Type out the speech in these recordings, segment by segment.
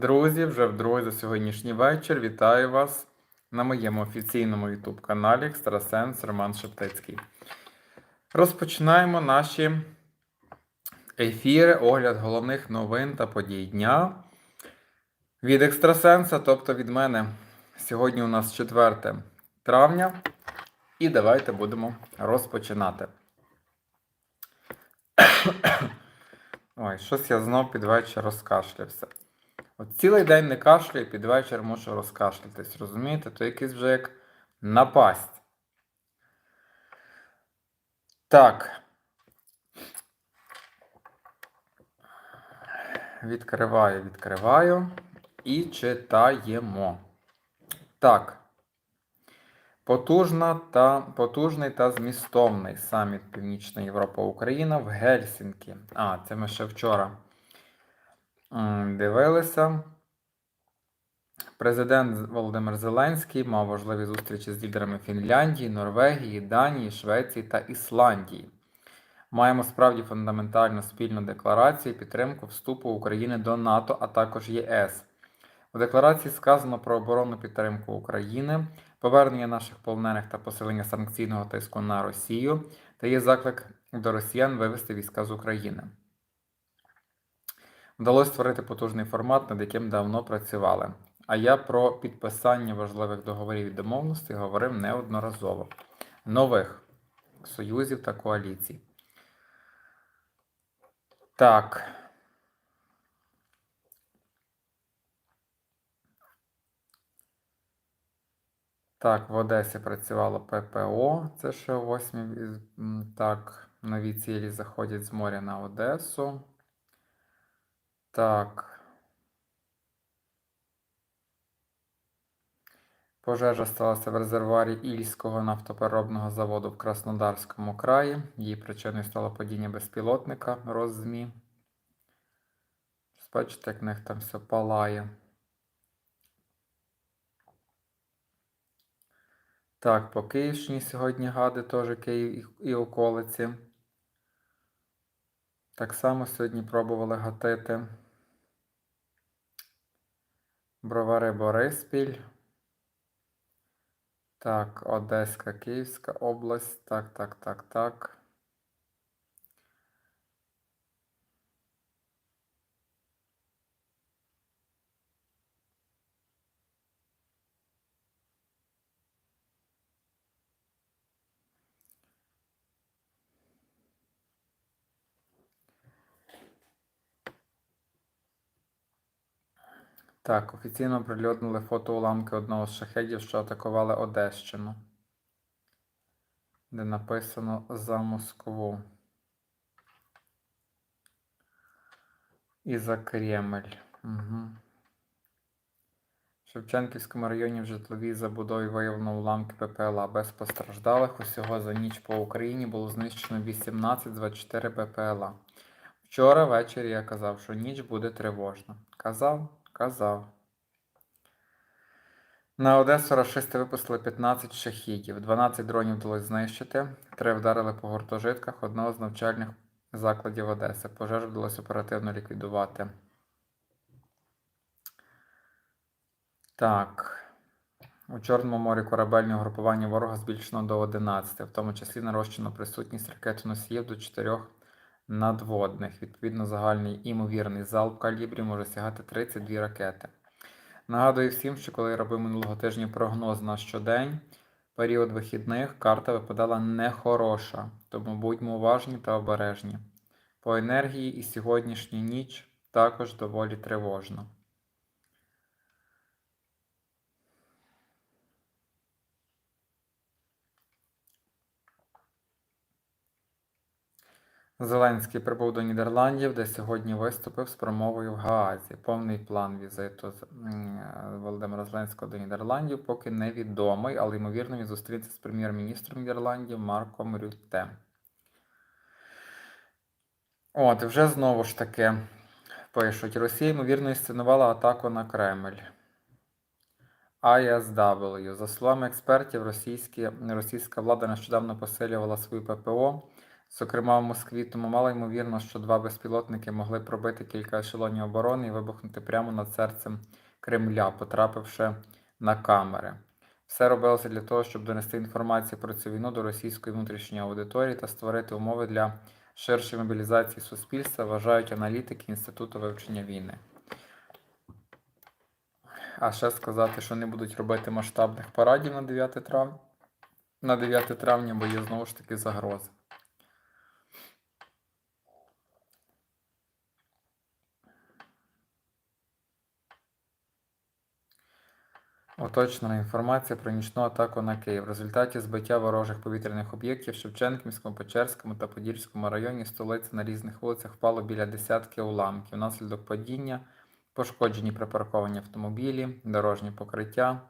Друзі, вже вдруге за сьогоднішній вечір. Вітаю вас на моєму офіційному YouTube каналі Екстрасенс Роман Шептицький. Розпочинаємо наші ефіри, огляд головних новин та подій дня від Екстрасенса, тобто від мене. Сьогодні у нас 4 травня, і давайте будемо розпочинати. Ой, щось я знов під вечір розкашлявся. От цілий день не кашлюю, під вечір мушу розкашлятись, розумієте? То якийсь вже як напасть. Так. Відкриваю, відкриваю і читаємо. Так. Потужна та, потужний та змістовний саміт Північна Європа Україна в Гельсінкі. А, це ми ще вчора дивилися. Президент Володимир Зеленський мав важливі зустрічі з лідерами Фінляндії, Норвегії, Данії, Швеції та Ісландії. Маємо справді фундаментальну спільну декларацію підтримку вступу України до НАТО, а також ЄС. У декларації сказано про оборонну підтримку України, повернення наших полонених та посилення санкційного тиску на Росію та є заклик до росіян вивести війська з України. Вдалося створити потужний формат, над яким давно працювали. А я про підписання важливих договорів і домовленостей говорив неодноразово. Нових союзів та коаліцій. Так. Так, в Одесі працювало ППО. Це ще о 8. Так, нові цілі заходять з моря на Одесу. Так. Пожежа сталася в резервуарі Ільського нафтопереробного заводу в Краснодарському краї. Її причиною стало падіння безпілотника Роззмі. Бачите, як в них там все палає. Так, по Київщині сьогодні гади теж Київ і, околиці. Так само сьогодні пробували гатити. Бровари Бориспіль. Так, Одеська, Київська область. Так, так, так, так. Так, офіційно прильотнули фото уламки одного з шахедів, що атакували Одещину, де написано за Москву. І за Кремль. Угу. В Шевченківському районі в житловій забудові виявлено уламки ППЛА без постраждалих. Усього за ніч по Україні було знищено 18 з 24 ППЛА. Вчора ввечері я казав, що ніч буде тривожна. Казав, казав. На Одесу рашисти випустили 15 шахідів, 12 дронів вдалося знищити, 3 вдарили по гуртожитках одного з навчальних закладів Одеси. Пожежу вдалося оперативно ліквідувати. Так. У Чорному морі корабельне угрупування ворога збільшено до 11, в тому числі нарощено присутність ракетоносіїв до 4 надводних. Відповідно, загальний імовірний залп калібрів може сягати 32 ракети. Нагадую всім, що коли я робив минулого тижня прогноз на щодень, період вихідних карта випадала нехороша, тому будьмо уважні та обережні. По енергії і сьогоднішня ніч також доволі тривожно. Зеленський прибув до Нідерландів, де сьогодні виступив з промовою в Гаазі. Повний план візиту е, Володимира Зеленського до Нідерландів поки невідомий, але ймовірно він зустрінеться з прем'єр-міністром Нідерландів Марком Рютте. От, вже знову ж таки пишуть: Росія ймовірно інсценувала атаку на Кремль. ISW. За словами експертів, російські, російська влада нещодавно посилювала свою ППО Зокрема, в Москві, тому мало ймовірно, що два безпілотники могли пробити кілька ешелонів оборони і вибухнути прямо над серцем Кремля, потрапивши на камери. Все робилося для того, щоб донести інформацію про цю війну до російської внутрішньої аудиторії та створити умови для ширшої мобілізації суспільства, вважають аналітики Інституту вивчення війни. А ще сказати, що не будуть робити масштабних парадів на 9 травня, на 9 травня, бо є знову ж таки загрози. Уточнена інформація про нічну атаку на Київ. В результаті збиття ворожих повітряних об'єктів в Шевченківському, Печерському та Подільському районі столиці на різних вулицях впало біля десятки уламків. Внаслідок падіння пошкоджені припарковані автомобілі, дорожні покриття.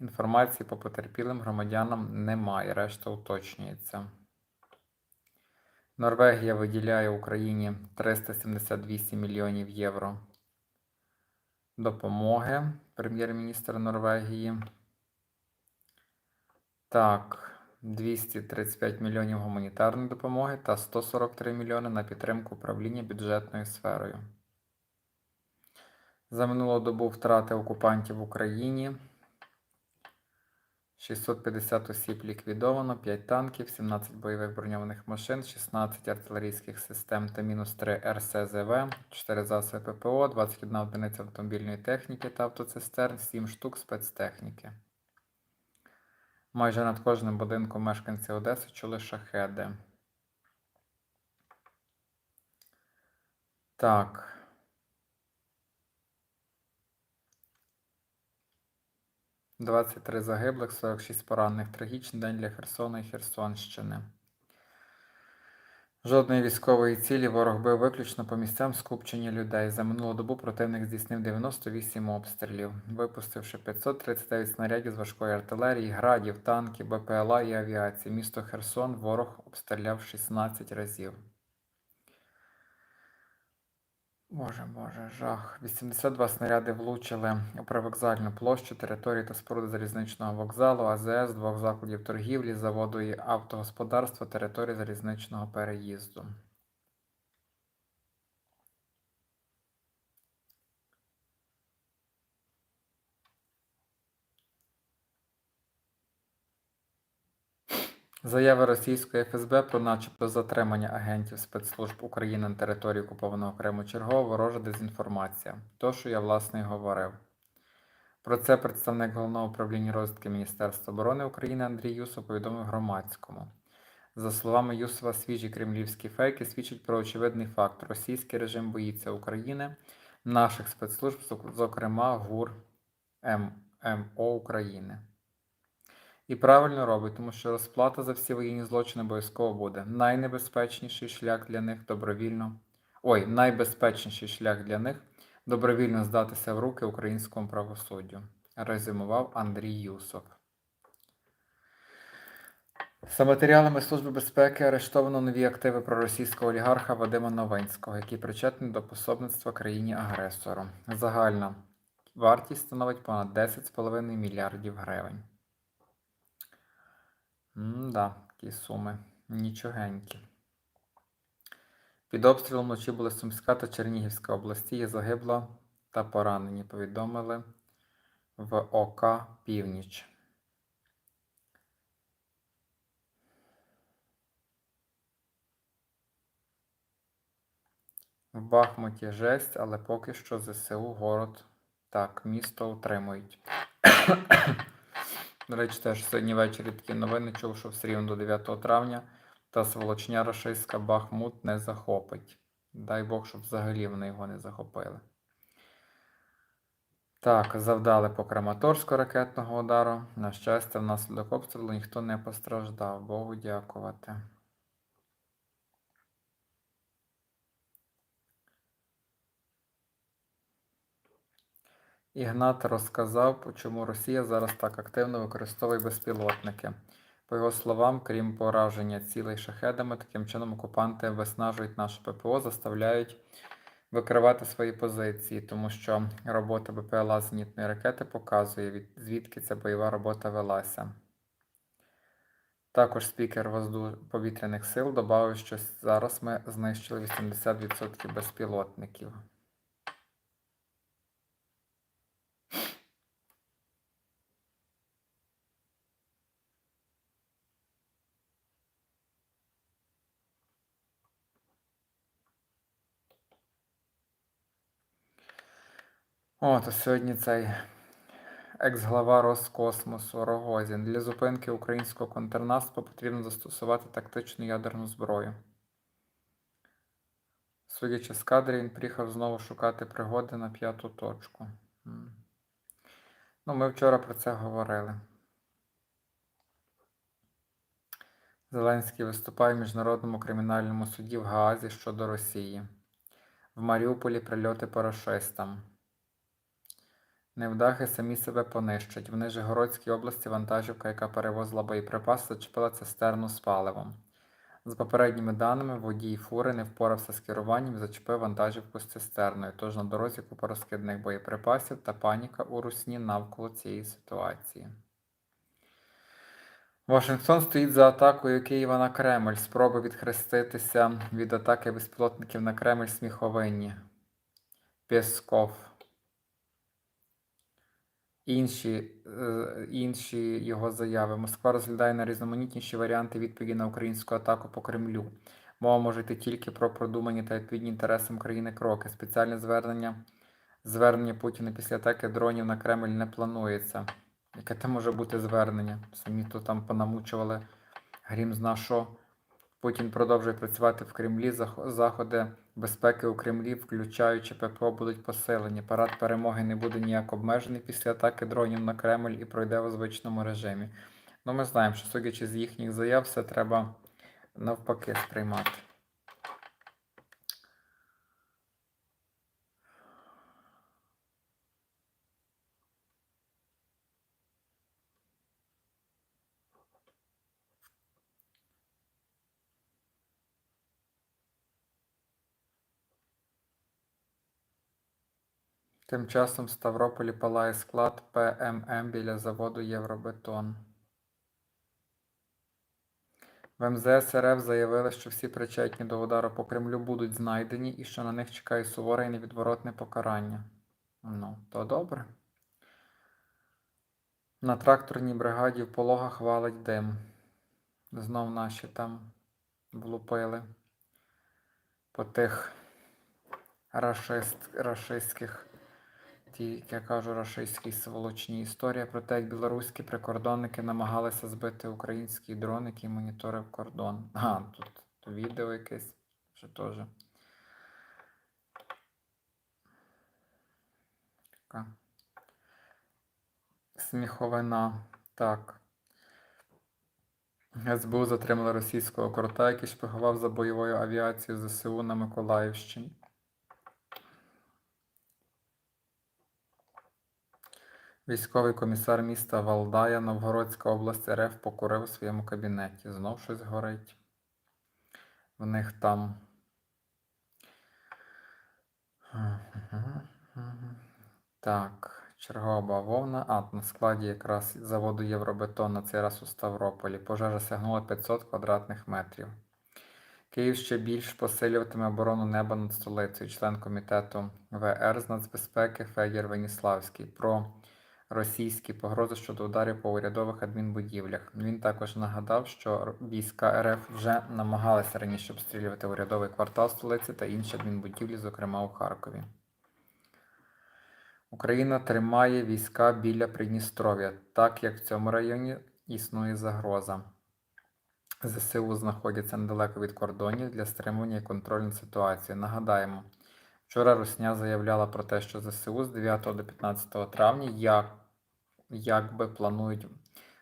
Інформації по потерпілим громадянам немає, решта уточнюється. Норвегія виділяє Україні 378 мільйонів євро допомоги прем'єр-міністра Норвегії. Так, 235 мільйонів гуманітарної допомоги та 143 мільйони на підтримку управління бюджетною сферою. За минулу добу втрати окупантів в Україні. 650 осіб ліквідовано, 5 танків, 17 бойових броньованих машин, 16 артилерійських систем та мінус 3 РСЗВ, 4 засоби ППО, 21 одиниця автомобільної техніки та автоцистерн, 7 штук спецтехніки. Майже над кожним будинком мешканці Одеси чули шахеди. Так. Двадцять три загиблих, 46 поранених. Трагічний день для Херсона і Херсонщини. Жодної військової цілі ворог бив виключно по місцям скупчення людей. За минулу добу противник здійснив 98 обстрілів, випустивши 539 снарядів з важкої артилерії, градів, танків, БПЛА і авіації. Місто Херсон ворог обстріляв 16 разів. Боже, боже, жах. 82 снаряди влучили у привокзальну площу, території та споруди залізничного вокзалу, АЗС, двох закладів торгівлі, заводу і автогосподарства, території залізничного переїзду. Заяви російської ФСБ про начебто затримання агентів спецслужб України на території окупованого Криму чергова ворожа дезінформація. То, що я власне і говорив. Про це представник головного управління розвідки Міністерства оборони України Андрій Юсов повідомив громадському. За словами Юсова, свіжі кремлівські фейки свідчать про очевидний факт: російський режим боїться України, наших спецслужб, зокрема ГУР ММО України. І правильно робить, тому що розплата за всі воєнні злочини обов'язково буде. Найнебезпечніший шлях для них добровільно. Ой, найбезпечніший шлях для них добровільно здатися в руки українському правосуддю, резюмував Андрій Юсов. За матеріалами Служби безпеки арештовано нові активи проросійського олігарха Вадима Новинського, який причетний до пособництва країні-агресору. Загальна вартість становить понад 10,5 мільярдів гривень. М-да, такі суми. Нічогенькі. Під обстрілом вночі були Сумська та Чернігівська області. Є загибла та поранені. Повідомили в ОК Північ. В Бахмуті жесть, але поки що ЗСУ город так, місто утримують. До речі, теж сьогодні ввечері такі новини чув, що все рівно до 9 травня та сволочня рашистська Бахмут не захопить. Дай Бог, щоб взагалі вони його не захопили. Так, завдали по Краматорську ракетного удару. На щастя, внаслідок обстрілу ніхто не постраждав. Богу дякувати. Ігнат розказав, чому Росія зараз так активно використовує безпілотники. По його словам, крім пораження цілей шахедами, таким чином окупанти виснажують наше ППО, заставляють викривати свої позиції, тому що робота БПЛА зенітної ракети показує, звідки ця бойова робота велася. Також спікер возду... повітряних сил додав, що зараз ми знищили 80% безпілотників. О, то сьогодні цей екс-глава Роскосмосу Рогозін. Для зупинки українського контрнаступу потрібно застосувати тактичну ядерну зброю. Судячи з кадрів, він приїхав знову шукати пригоди на п'яту точку. Ну, ми вчора про це говорили. Зеленський виступає в Міжнародному кримінальному суді в Гаазі щодо Росії. В Маріуполі прильоти по рашистам. Невдахи самі себе понищать. В Нижегородській області вантажівка, яка перевозила боєприпаси, зачепила цистерну з паливом. За попередніми даними, водій фури не впорався з керуванням і зачепив вантажівку з цистерною, тож на дорозі купа розкидних боєприпасів та паніка у русні навколо цієї ситуації. Вашингтон стоїть за атакою Києва на Кремль. Спроби відхреститися від атаки безпілотників на Кремль сміховинні. Пєсков. Інші, е, інші його заяви. Москва розглядає найрізноманітніші варіанти відповіді на українську атаку по Кремлю. Мова може йти тільки про продумані та відповідні інтересам країни кроки. Спеціальне звернення звернення Путіна після атаки дронів на Кремль не планується. Яке це може бути звернення? Самі то там понамучували грім зна що. Путін продовжує працювати в Кремлі. Зах- Заходи безпеки у Кремлі, включаючи ППО, будуть посилені. Парад перемоги не буде ніяк обмежений після атаки дронів на Кремль і пройде у звичному режимі. Ну, ми знаємо, що судячи з їхніх заяв, все треба навпаки сприймати. Тим часом в Ставрополі палає склад ПММ біля заводу Євробетон. В МЗС РФ заявили, що всі причетні до удару по Кремлю будуть знайдені і що на них чекає суворе і невідворотне покарання. Ну, то добре. На тракторній бригаді в пологах валить дим. Знов наші там влупили по тих рашист, рашистських, ті, як я кажу, рашистській сволочній історія про те, як білоруські прикордонники намагалися збити український дрон, який моніторив кордон. А, тут, відео якесь, що теж. Така. Сміховина. Так. СБУ затримала російського крота, який шпигував за бойовою авіацією ЗСУ на Миколаївщині. Військовий комісар міста Валдая, Новгородська область РФ покурив у своєму кабінеті. Знов щось горить. В них там. Так, чергова бавовна. А, на складі якраз заводу Євробетон на цей раз у Ставрополі. Пожежа сягнула 500 квадратних метрів. Київ ще більш посилюватиме оборону неба над столицею. Член комітету ВР з нацбезпеки Федір Веніславський про російські погрози щодо ударів по урядових адмінбудівлях. Він також нагадав, що війська РФ вже намагалися раніше обстрілювати урядовий квартал столиці та інші адмінбудівлі, зокрема у Харкові. Україна тримає війська біля Придністров'я, так як в цьому районі існує загроза. ЗСУ знаходяться недалеко від кордонів для стримування і контролю над ситуацією. Нагадаємо, вчора Русня заявляла про те, що ЗСУ з 9 до 15 травня як, якби планують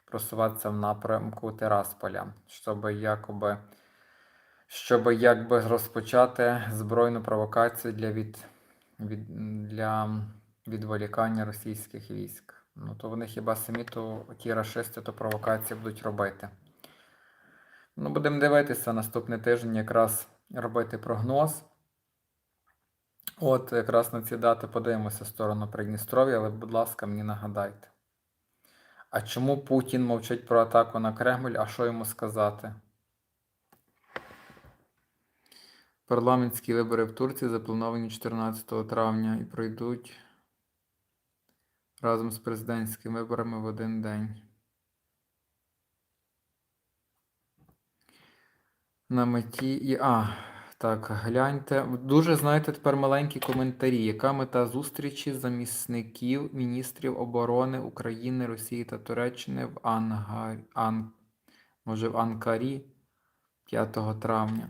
просуватися в напрямку Терасполя, щоб якоби, щоб якби розпочати збройну провокацію для, від, від, для відволікання російських військ. Ну то вони хіба самі то ті рашисти то провокації будуть робити. Ну, будемо дивитися наступний тиждень, якраз робити прогноз. От, якраз на ці дати подивимося в сторону Придністров'я, але, будь ласка, мені нагадайте. А чому Путін мовчить про атаку на Кремль? А що йому сказати? Парламентські вибори в Турції заплановані 14 травня і пройдуть разом з президентськими виборами в один день. На меті і. А, так, гляньте. Дуже, знаєте, тепер маленькі коментарі. Яка мета зустрічі замісників міністрів оборони України, Росії та Туреччини в Ангар... Ан... Може, в Анкарі 5 травня?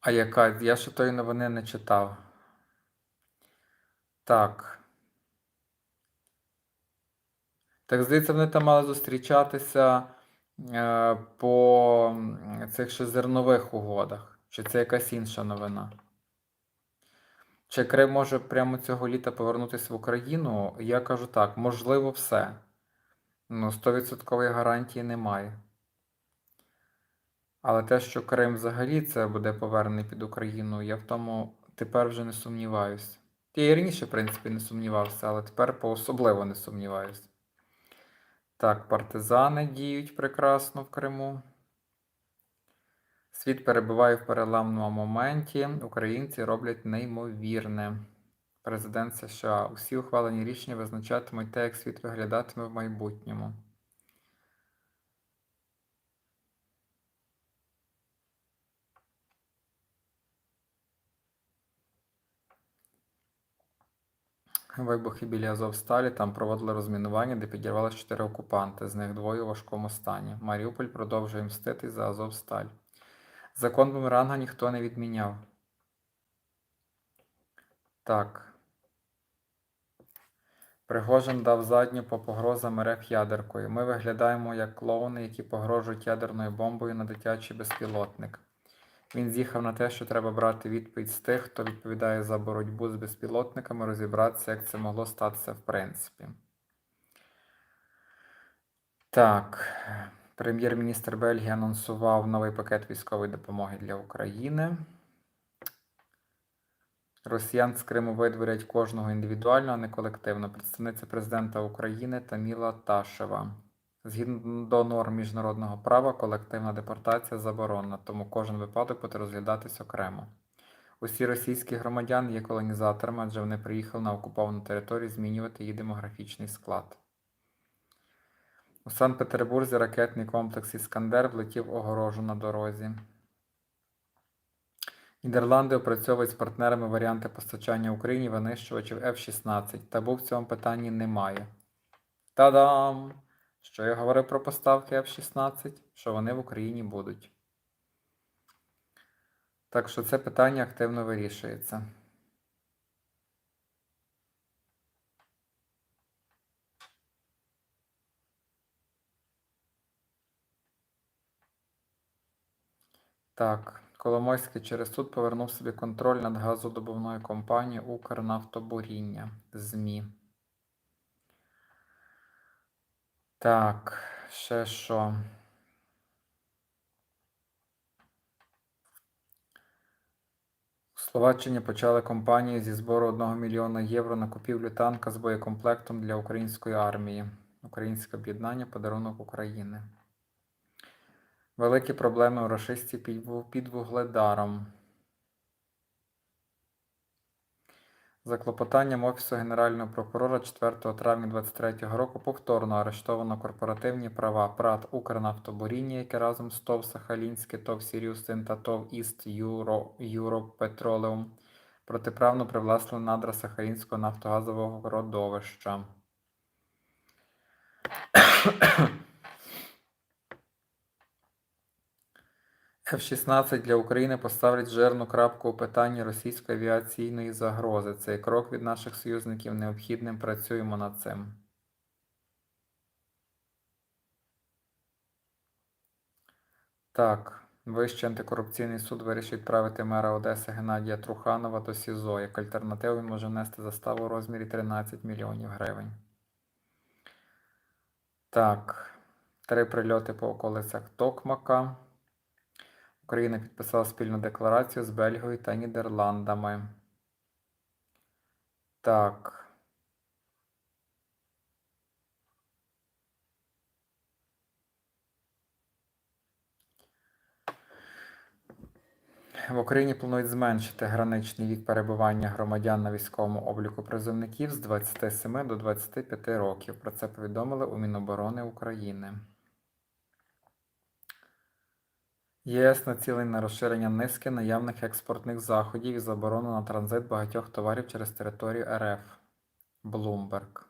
А яка? Я ще тої новини не читав. Так. Так, здається, вони там мали зустрічатися по цих ще зернових угодах. Чи це якась інша новина? Чи Крим може прямо цього літа повернутися в Україну? Я кажу так, можливо, все. Ну, 100% гарантії немає. Але те, що Крим взагалі це буде повернений під Україну, я в тому тепер вже не сумніваюся. Я і раніше, в принципі, не сумнівався, але тепер поособливо не сумніваюся. Так, партизани діють прекрасно в Криму. Світ перебуває в переламному моменті. Українці роблять неймовірне. Президент США. Усі ухвалені рішення визначатимуть те, як світ виглядатиме в майбутньому. Вибухи біля Азовсталі, там проводили розмінування, де підірвалися чотири окупанти, з них двоє у важкому стані. Маріуполь продовжує мстити за Азовсталь. Закон Бумеранга ніхто не відміняв. Так. Пригожин дав задню по погрозам РФ ядеркою. Ми виглядаємо як клоуни, які погрожують ядерною бомбою на дитячий безпілотник. Він з'їхав на те, що треба брати відповідь з тих, хто відповідає за боротьбу з безпілотниками, розібратися, як це могло статися в принципі. Так, прем'єр-міністр Бельгії анонсував новий пакет військової допомоги для України. Росіян з Криму видворять кожного індивідуально, а не колективно. Представниця президента України Таміла Ташева. Згідно до норм міжнародного права, колективна депортація заборонена, тому кожен випадок буде розглядатись окремо. Усі російські громадяни є колонізаторами, адже вони приїхали на окуповану територію змінювати її демографічний склад. У Санкт-Петербурзі ракетний комплекс Іскандер влетів огорожу на дорозі. Нідерланди опрацьовують з партнерами варіанти постачання Україні винищувачів F-16. Табу в цьому питанні немає. Та-дам! Що я говорив про поставки F-16? Що вони в Україні будуть. Так що це питання активно вирішується. Так, Коломойський через суд повернув собі контроль над газодобувною компанією Укрнафтобуріння ЗМІ. Так, ще що? Словаччині почали кампанію зі збору 1 мільйона євро на купівлю танка з боєкомплектом для української армії. Українське об'єднання подарунок України. Великі проблеми у рашистів під Вугледаром. За клопотанням Офісу Генерального прокурора 4 травня 2023 року повторно арештовано корпоративні права ПРАТ Укрнафтобуріння, яке разом з ТОВ Сахалінське, ТОВ Сіріусин та ТОВ Іст Юро, Юроп Петролеум протиправно привласнили надра Сахалінського нафтогазового родовища. F-16 для України поставлять жирну крапку у питанні російської авіаційної загрози. Цей крок від наших союзників необхідним. Працюємо над цим. Так, Вищий антикорупційний суд вирішив відправити мера Одеси Геннадія Труханова до СІЗО. Як альтернативу він може внести заставу у розмірі 13 мільйонів гривень. Так, три прильоти по околицях Токмака. Україна підписала спільну декларацію з Бельгією та Нідерландами. Так. В Україні планують зменшити граничний вік перебування громадян на військовому обліку призовників з 27 до 25 років. Про це повідомили у Міноборони України. ЄС націлений на розширення низки наявних експортних заходів і заборону на транзит багатьох товарів через територію РФ. Bloomberg.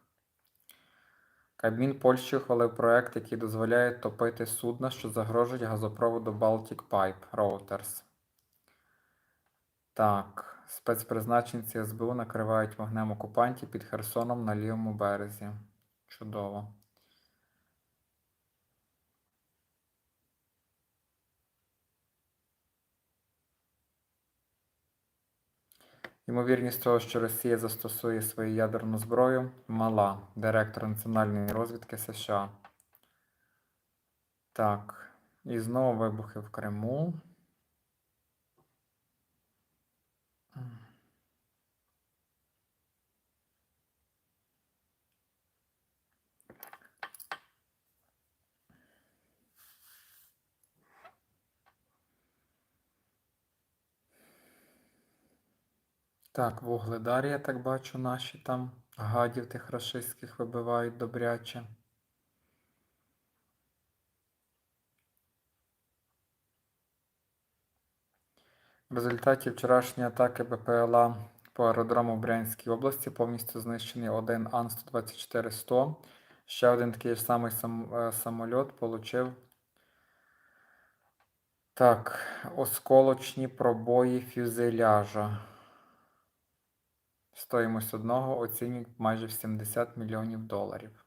Кабмін Польщі ухвалив проект, який дозволяє топити судна, що загрожують газопроводу Baltic Pipe Reuters. Так, спецпризначенці СБУ накривають вогнем окупантів під Херсоном на лівому березі. Чудово. Ймовірність того, що Росія застосує свою ядерну зброю, мала. Директор національної розвідки США. Так. І знову вибухи в Криму. Так, Вугледар, я так бачу, наші там гадів тих рашистських вибивають добряче. В результаті вчорашньої атаки БПЛА по аеродрому в Брянській області повністю знищений один Ан-124-100. Ще один такий ж самий сам, е, самольот получив так, осколочні пробої фюзеляжа. Стоїмость одного оцінюють майже в 70 мільйонів доларів.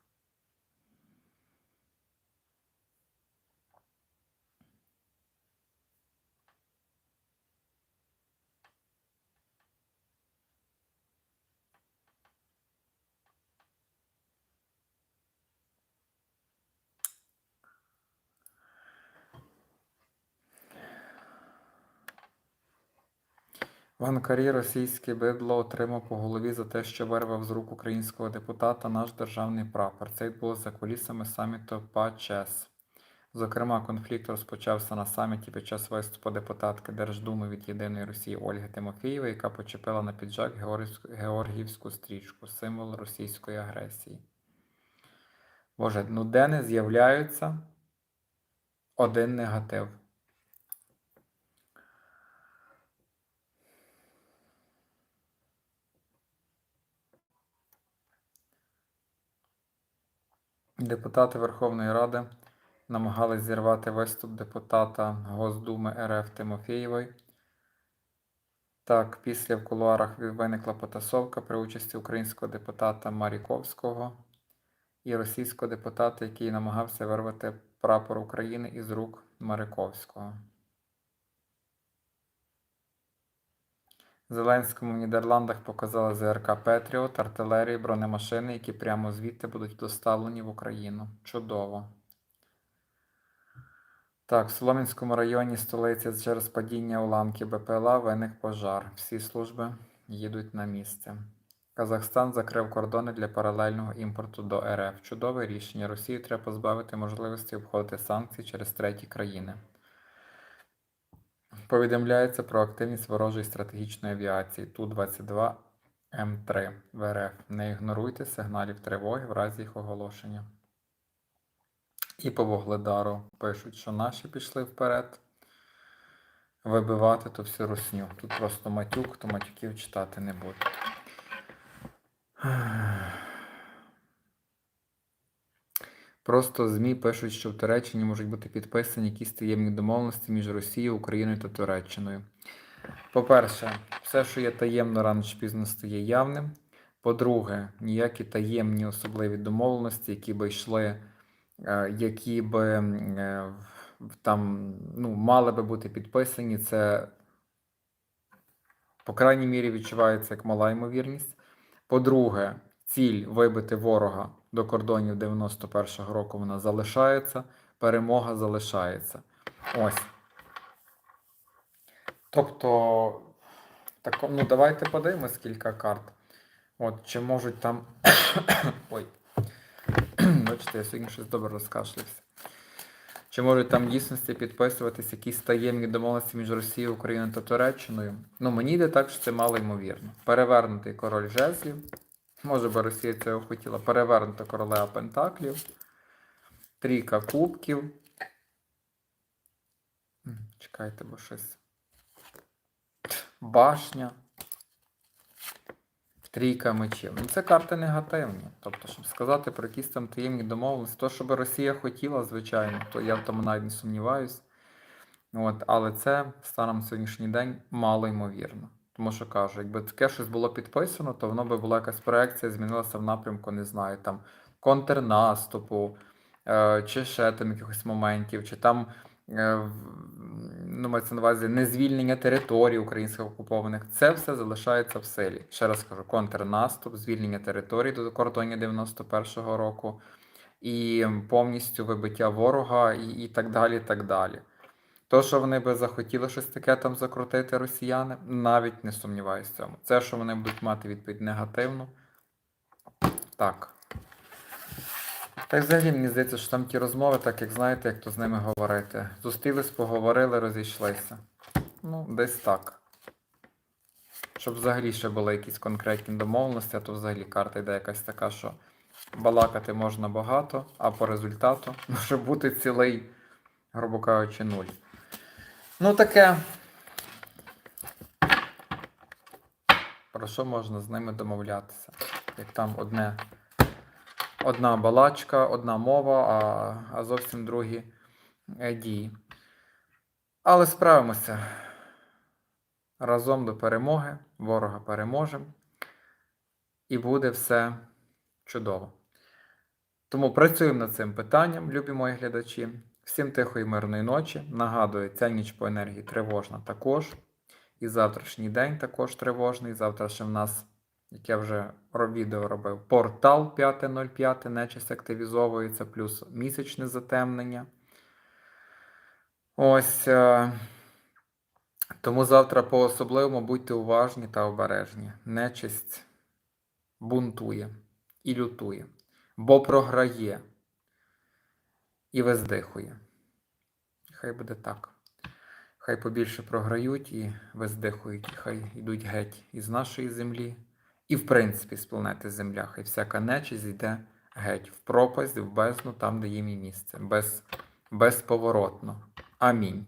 В Анкарі російське бидло отримав по голові за те, що вирвав з рук українського депутата наш державний прапор. Це відбулося за кулісами саміту ПАЧЕС. Зокрема, конфлікт розпочався на саміті під час виступу депутатки Держдуми від Єдиної Росії Ольги Тимофієвої, яка почепила на піджак Георгіївську стрічку, символ російської агресії. Боже, ну де не з'являється один негатив. Депутати Верховної Ради намагались зірвати виступ депутата Госдуми РФ Тимофєєвої. Так, після в кулуарах виникла потасовка при участі українського депутата Маріковського і російського депутата, який намагався вирвати прапор України із рук Мариковського. Зеленському в Нідерландах показали ЗРК Петріот, артилерії, бронемашини, які прямо звідти будуть доставлені в Україну. Чудово. Так, в Солом'янському районі столиці через падіння уламків БПЛА виник пожар. Всі служби їдуть на місце. Казахстан закрив кордони для паралельного імпорту до РФ. Чудове рішення. Росію треба позбавити можливості обходити санкції через треті країни. Повідомляється про активність ворожої стратегічної авіації Ту-22 М3 в РФ. Не ігноруйте сигналів тривоги в разі їх оголошення. І по Вугледару пишуть, що наші пішли вперед вибивати ту всю русню. Тут просто матюк, то матюків читати не буду. Просто ЗМІ пишуть, що в Туреччині можуть бути підписані якісь таємні домовленості між Росією, Україною та Туреччиною. По-перше, все, що є таємно, рано чи пізно стає явним. По-друге, ніякі таємні особливі домовленості, які би йшли, е, які би е, там ну, мали би бути підписані, це, по крайній мірі, відчувається як мала ймовірність. По-друге, ціль вибити ворога до кордонів 91-го року вона залишається, перемога залишається. Ось. Тобто, так, ну давайте подивимось кілька карт. От, чи можуть там. Ой. Бачите, я сьогодні щось добре розкашлявся. Чи можуть там в дійсності підписуватись якісь таємні домовленості між Росією, Україною та Туреччиною? Ну, мені йде так, що це мало ймовірно. Перевернутий король жезлів. Може би Росія цього хотіла. Перевернута королева Пентаклів. Трійка кубків. Чекайте, бо щось. Башня. Трійка мечів. Ну, це карти негативні. Тобто, щоб сказати про якісь там таємні домовленості, то, щоб Росія хотіла, звичайно, то я в тому навіть не сумніваюсь. От, але це станом сьогоднішній день мало ймовірно. Тому що кажу, якби таке щось було підписано, то воно би була якась проекція, змінилася в напрямку, не знаю, там контрнаступу, е, чи ще там якихось моментів, чи там е, ну, мається на увазі не звільнення територій українських окупованих. Це все залишається в силі. Ще раз кажу, контрнаступ, звільнення територій до кордонів 91-го року, і повністю вибиття ворога, і, і так далі. і так далі. То, що вони би захотіли щось таке там закрутити росіяни, навіть не сумніваюся в цьому. Це, що вони будуть мати відповідь негативну. Так. Та й взагалі мені здається, що там ті розмови, так як знаєте, як то з ними говорити. Зустрілись, поговорили, розійшлися. Ну, десь так. Щоб взагалі ще були якісь конкретні домовленості, а то взагалі карта йде якась така, що балакати можна багато, а по результату може бути цілий, грубо кажучи, нуль. Ну таке. Про що можна з ними домовлятися? Як там одне, одна балачка, одна мова, а, а зовсім другі е, дії. Але справимося разом до перемоги, ворога переможемо, і буде все чудово. Тому працюємо над цим питанням, любі мої глядачі. Всім тихої мирної ночі. Нагадую, ця ніч по енергії тривожна також. І завтрашній день також тривожний. Завтра ще в нас, як я вже відео робив, портал 5.05, нечисть активізовується, плюс місячне затемнення. Ось. е, Тому завтра по-особливому будьте уважні та обережні. Нечисть бунтує і лютує, бо програє і виздихує. Хай буде так. Хай побільше програють і виздихують, і хай йдуть геть із нашої землі, і, в принципі, з планети Земля. Хай всяка нечисть йде геть в пропасть, в бездну, там, де їм і місце, без, безповоротно. Амінь.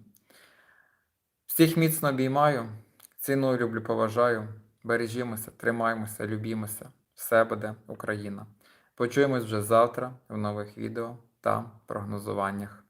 Всіх міцно обіймаю, ціную, люблю, поважаю. Бережімося, тримаймося, любімося. Все буде Україна. Почуємось вже завтра в нових відео та прогнозуваннях.